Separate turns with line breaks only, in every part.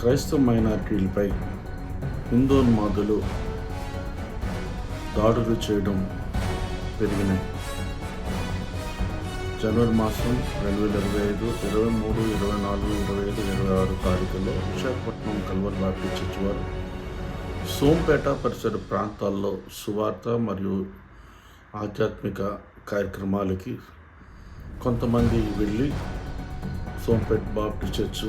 క్రైస్తవ మైనారిటీలపై హిందోన్మాదులు దాడులు చేయడం పెరిగినాయి. జనవరి మాసం రెండు వేల ఇరవై ఐదు ఇరవై మూడు ఇరవై నాలుగు ఇరవై ఐదు ఇరవై ఆరు తారీఖుల్లో విశాఖపట్నం కల్వర్ బాప్టిస్ట్ చర్చ్ వారు సోంపేట పరిసర ప్రాంతాల్లో సువార్త మరియు ఆధ్యాత్మిక కార్యక్రమాలకి కొంతమంది వెళ్ళి సోంపేట బాప్టిస్ట్ చర్చ్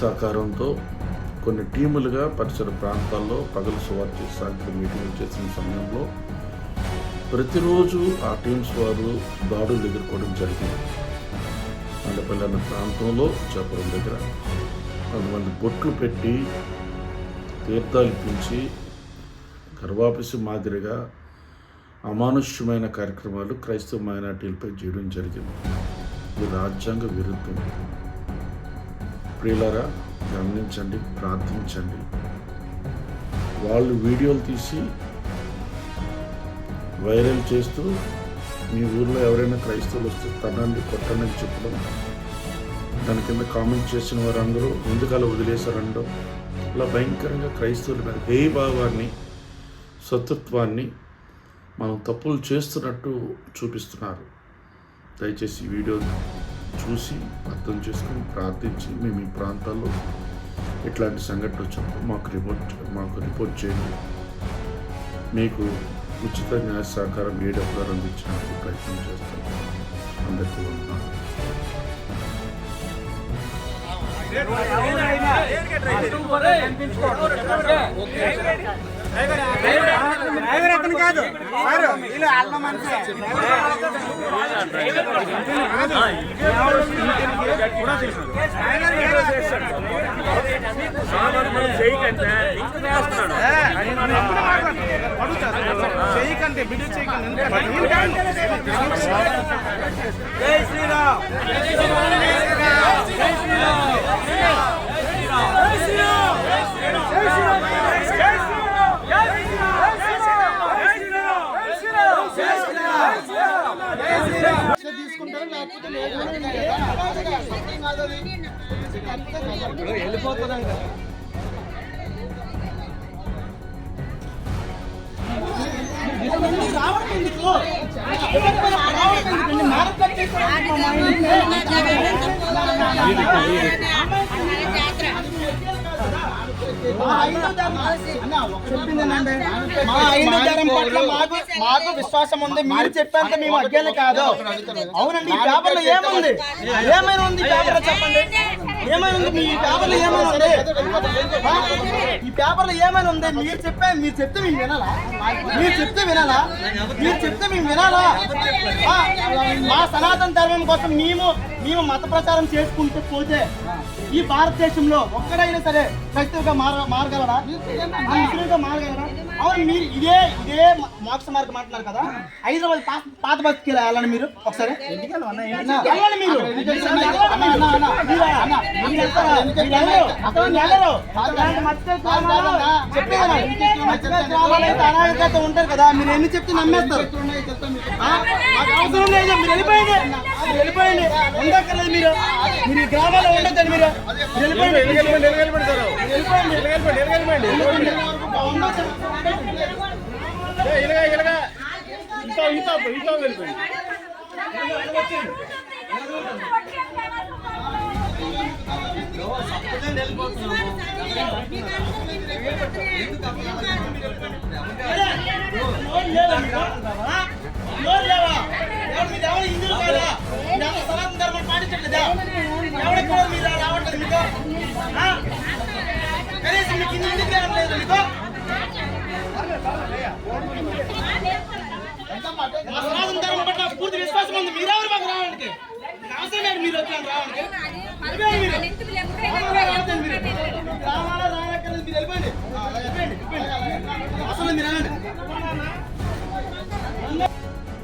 సహకారంతో కొన్ని టీములుగా పరిసర ప్రాంతాల్లో పగలు సువార్త సాయంత్రం మీటింగ్ చేసిన సమయంలో ప్రతిరోజు ఆ టీమ్స్ వారు దాడులు ఎదుర్కోవడం జరిగింది. మండపల్లి అన్న ప్రాంతంలో చేపరం దగ్గర కొంతమంది బొట్లు పెట్టి తీర్థాలు పెంచి గర్భాపిసి మాదిరిగా అమానుష్యమైన కార్యక్రమాలు క్రైస్తవ మైనార్టీలపై చేయడం జరిగింది. ఇది రాజ్యాంగ విరుద్ధం. ప్రియులరా గమనించండి ప్రార్థించండి. వాళ్ళు వీడియోలు తీసి వైరల్ చేస్తూ మీ ఊర్లో ఎవరైనా క్రైస్తవులు వస్తే తనండి కొట్టండి చెప్పడం. దాని కింద కామెంట్ చేసిన వారందరూ ఎందుకు అలా వదిలేశారండో. అలా భయంకరంగా క్రైస్తవుల మీద ఏ శత్రుత్వాన్ని మనం తప్పులు చేస్తున్నట్టు చూపిస్తున్నారు. దయచేసి వీడియో చూసి అర్థం చేసుకొని ప్రార్థించి మేము ఈ ప్రాంతాల్లో ఇట్లాంటి సంఘటన వచ్చినప్పుడు మాకు రిపోర్ట్ మాకు రిపోర్ట్ చేయండి. మీకు ఉచిత న్యాయ సహకారం ఏడప్ గారు అందించడానికి ప్రయత్నం చేస్తాం. అందరికీ
డ్రైవర్ అతను కాదు. వీళ్ళు చేయకండి బిడ్డ చేయకండి జై శ్రీరామ్.
తీసుకుంటారు
మా ఐదో మాకు విశ్వాసం ఉంది. మీరు చెప్పేంత మేము అగ్గేది కాదు. అవునండి ఈ పేపర్లో ఏముంది? ఏమైనా ఉంది పేపర్లో చెప్పండి. ఏమైనా ఉంది? మీ పేపర్లో ఏమైనా ఉంది? ఈ పేపర్లో ఏమైనా ఉంది? మీరు చెప్పే మీరు చెప్తే మేము వినాలా? మీరు చెప్తే వినాలా? మీరు చెప్తే మేము వినాలా? మా సనాతన ధర్మం కోసం మేము మేము మత ప్రచారం చేసుకుంటూ పోతే ఈ భారతదేశంలో ఒక్కడైనా సరే క్రైస్తవుగా మార మారగలరా? ముస్లింగా మారగలరా? అవును మీరు ఇదే ఇదే మోక్ష మార్గం అంటున్నారు కదా. హైదరాబాద్ పాత పాత బస్కి వెళ్ళాలని మీరు ఒకసారి? వెళ్ళండి మీరు. ఉంటారు కదా మీరు ఎన్ని చెప్తే నమ్మేస్తారు. అవసరం లేదు. మీరు వెళ్ళిపోయింది. మీరు వెళ్ళిపోయింది. ఉండక్కర్లేదు మీరు. మీరు ఈ గ్రామాల్లో ఉండొద్దండి మీరు. వెళ్ళిపోయింది. వెళ్ళిపోయింది. నోరు లేదా మీకు? ఆ? నోరు లేవా? ఎవరు మీరు ఎవరు హిందువులు కాదా? మీరు ఎవరు సనాతన ధర్మం పాటించట్లేదా? ఎవరెక్కడ మీరు రావట్లేదు మీకు? ఆ? కనీసం మీకు హిందూ ఎందుకు రావట్లేదు మీకు? మా సనాతన ధర్మం పట్ల పూర్తి విశ్వాసం ఉంది మీరెవరు మాకు రావడానికి అవసరం లేదు మీరు వచ్చాను రావడానికి వెళ్ళిపోండి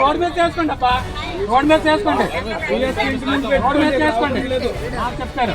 రోడ్ మీద చేసుకోండి అప్ప రోడ్ మీద చేసుకోండి. రోడ్ మీద చేసుకోండి. చెప్తారు.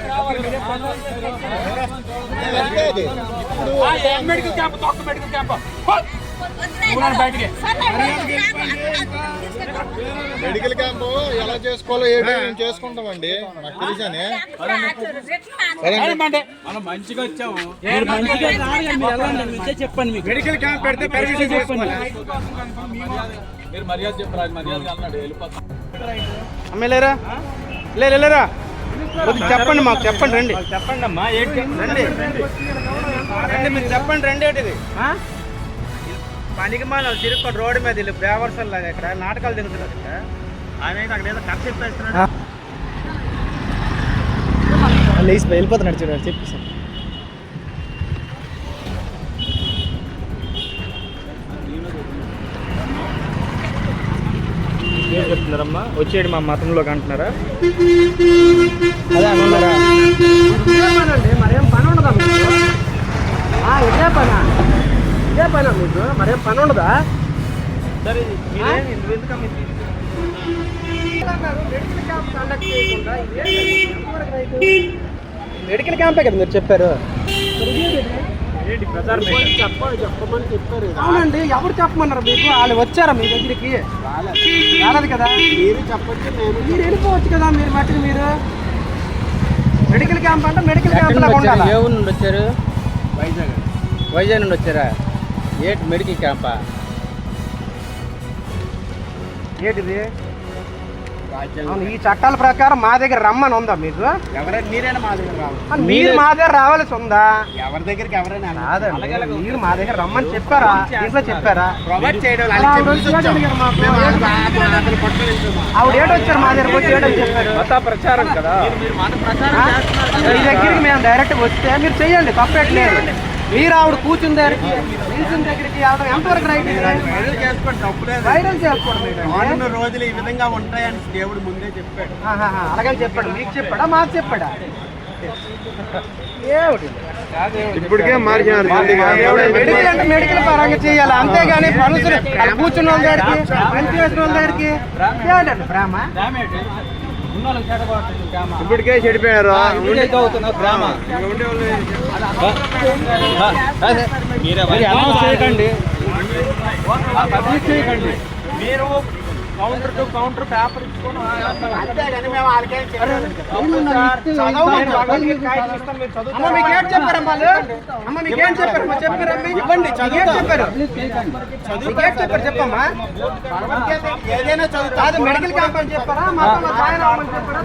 మెడికల్ క్యాంప్ తొక్క మెడికల్ క్యాంప్ పో. బయటికి
మెడికల్ క్యాంప్ ఎలా చేసుకోవాలో ఏంటో మేము చేసుకుంటామండి నాకు తెలిసానే.
మనం మంచిగా వచ్చాము
చెప్పండి మీకు.
మెడికల్ క్యాంప్ పెడితే పర్మిషన్
చెప్పండి.
మీరు మర్యాద చెప్పరు? అది మర్యాద అన్నాడు వెళ్ళిపోతాం.
లేరు? లేరా? కొద్దిగా చెప్పండి మాకు చెప్పండి రండి.
చెప్పండి అమ్మా ఏంటి?
రండి. రండి మీరు చెప్పండి రండి ఏంటిది? పనికి మాల తిరుక్కోండి రోడ్డు మీద వీళ్ళు బేవర్సల్ లాగా ఇక్కడ నాటకాలు తిరుగుతున్నారు ఇక్కడ. ఆయన అయితే అక్కడ ఏదో కథ చెప్పేస్తున్నాడు లేచి వెళ్ళిపోతున్నాడు చూడండి చెప్పేసి ఏం చెప్తున్నారమ్మా? వచ్చేయండి మా మతంలోకి అంటున్నారా? మరేం పని ఉండదా మీకు? ఇదే పనా? ఇదే పనా మీకు? మరేం పని ఉండదా? సరే మెడికల్ క్యాంప్ కదా మీరు చెప్పారు. అవునండి ఎవరు చెప్పమన్నారు మీకు? వాళ్ళు వచ్చారా మీ దగ్గరికి? రాలేదు కదా. మీరు చెప్పొచ్చు మీరు వెళ్ళిపోవచ్చు కదా మీరు మట్టికి మీరు. మెడికల్ క్యాంప్ అంటే మెడికల్ క్యాంప్ లాగా ఉండాలి
ఏ ఊరు నుండి వచ్చారు వైజాగ్ వైజాగ్ నుండి వచ్చారా ఏంటి మెడికల్ క్యాంపా
ఏంటిది అవును ఈ చట్టాల ప్రకారం మా దగ్గర రమ్మని ఉందా మీకు?
ఎవరైనా మీరైనా మా దగ్గర రావాలి.
ఆ, మీరు మా దగ్గర రావాల్సి ఉందా?
ఎవరి దగ్గరికి ఎవరైనా
కాదండి మీరు మా దగ్గర రమ్మని చెప్పారా? ఇంట్లో చెప్పారా?
ప్రొవైడ్ చేయడం
ఆవిడ మా దగ్గరకు వచ్చి ఏడని చెప్పారు.
మత ప్రచారం కదా.
ఆ? మీ దగ్గరికి మేము డైరెక్ట్ వస్తే మీరు చెయ్యండి తప్పేట్లేదు మీరు ఆవిడ కూర్చుని దగ్గరికి నిల్చుని దగ్గరికి వెళ్ళడం ఎంతవరకు రైట్ ఇది?
చేసుకోండి తప్పులేదు
వైరల్ చేసుకోవడం
రోజులు ఈ విధంగా ఉంటాయని దేవుడు ముందే చెప్పాడు.
అలాగని చెప్పాడు. మీకు చెప్పాడా? మాకు చెప్పాడా?
ఇప్పటికే మార్చినారు.
మెడికల్ అంటే మెడికల్ పరంగా చేయాలి. అంతేగాని అక్కడ కూర్చున్న వాళ్ళ దగ్గరికి పని చేసిన వాళ్ళ దగ్గరికి. ఏంటండి
ఇప్పటికే చెడిపోయారు.
చేయకండి.
మీరు కౌంటర్ టు కౌంటర్ పేపర్ ఇచ్చుకొని అంతేగాని మేము వాళ్ళకేం
అమ్మ మీకేం చెప్పారు అమ్మ మీకేం ఇవ్వండి చెప్పమ్మా.
ఏదైనా చదువుతా
కాదు మెడికల్ క్యాంప్ అని చెప్పారా? మతంలో జాయిన్ అవ్వమని చెప్పారా?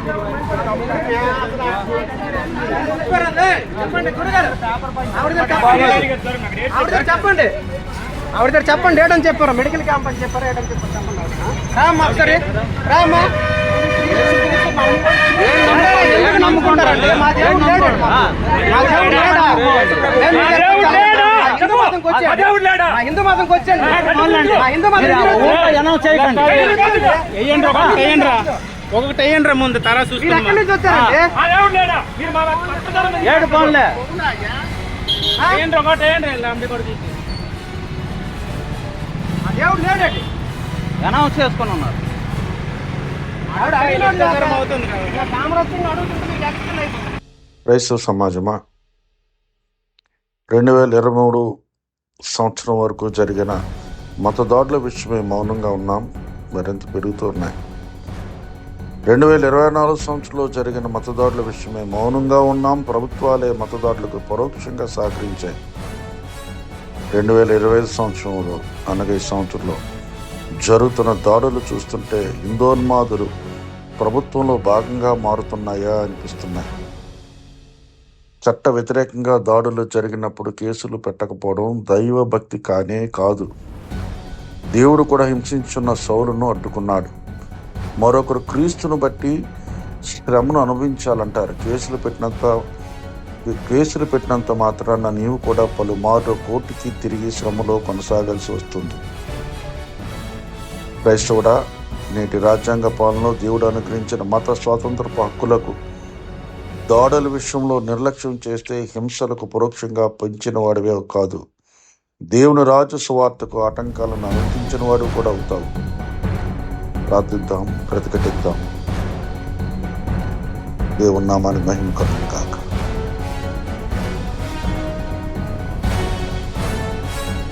చెప్పారండి. చెప్పండి గురుగారు. ఆవిడ దగ్గర చెప్పండి. ఆవిడ దగ్గర చెప్పండి. ఆవిడ దగ్గర చెప్పండి ఏడని చెప్పారు. మెడికల్ క్యాంప్ అని చెప్పారా ఏడని చెప్పారు చెప్పండి. రామ్మా ఒకసారి రామ్మా. ఎందుకు నమ్ముకుంటారండి మా దేవుడు లేడు? మా దేవుడు లేడా? నేను మీకు చెప్తాను. మా హిందూ మతంకి వచ్చాను మా హిందూ మతంకి వచ్చాను మా హిందూ మతం
అనౌన్స్ చేయకండి. వేయండి ఒకటి వేయండి రా ఒకటి వేయండి రా ముందు తరా
వచ్చారండి?
ఏడు పనులే
మా దేవుడు లేడండి.
అనౌన్స్ చేసుకొని ఉన్నారు.
క్రైస్తవ సమాజమా? రెండు వేల ఇరవై మూడు సంవత్సరం వరకు జరిగిన మతదాడుల విషయమై మౌనంగా ఉన్నాం. మరింత పెరుగుతున్నాయి రెండు వేల ఇరవై నాలుగు సంవత్సరంలో జరిగిన మతదాడుల విషయమై మౌనంగా ఉన్నాం. ప్రభుత్వాలే మతదాడులకు పరోక్షంగా సహకరించాయి. రెండు వేల ఇరవై ఐదు సంవత్సరంలో అనగా ఈ సంవత్సరంలో జరుగుతున్న దాడులు చూస్తుంటే హిందోన్మాదులు ప్రభుత్వంలో భాగంగా మారుతున్నాయా అనిపిస్తున్నాయి. చట్ట వ్యతిరేకంగా దాడులు జరిగినప్పుడు కేసులు పెట్టకపోవడం దైవభక్తి కానే కాదు. దేవుడు కూడా హింసించున్న సౌలును అడ్డుకున్నాడు. మరొకరు క్రీస్తును బట్టి శ్రమను అనుభవించాలంటారు. కేసులు పెట్టినంత కేసులు పెట్టినంత మాత్రాన నీవు కూడా పలుమార్లు కోర్టుకి తిరిగి శ్రమలో కొనసాగాల్సి వస్తుంది. క్రైస్తవుడా నేటి రాజ్యాంగ పాలనలో దేవుడు అనుగ్రహించిన మత స్వాతంత్రపు హక్కులకు దాడుల విషయంలో నిర్లక్ష్యం చేస్తే హింసలకు పరోక్షంగా పెంచిన వాడివే కాదు. దేవుని రాజు సువార్తకు ఆటంకాలను అనుమతించిన వాడు కూడా అవుతావు. ప్రార్థిద్దాం ప్రతిఘటిద్దాం దేవుని నామాన్ని మహిమ కాక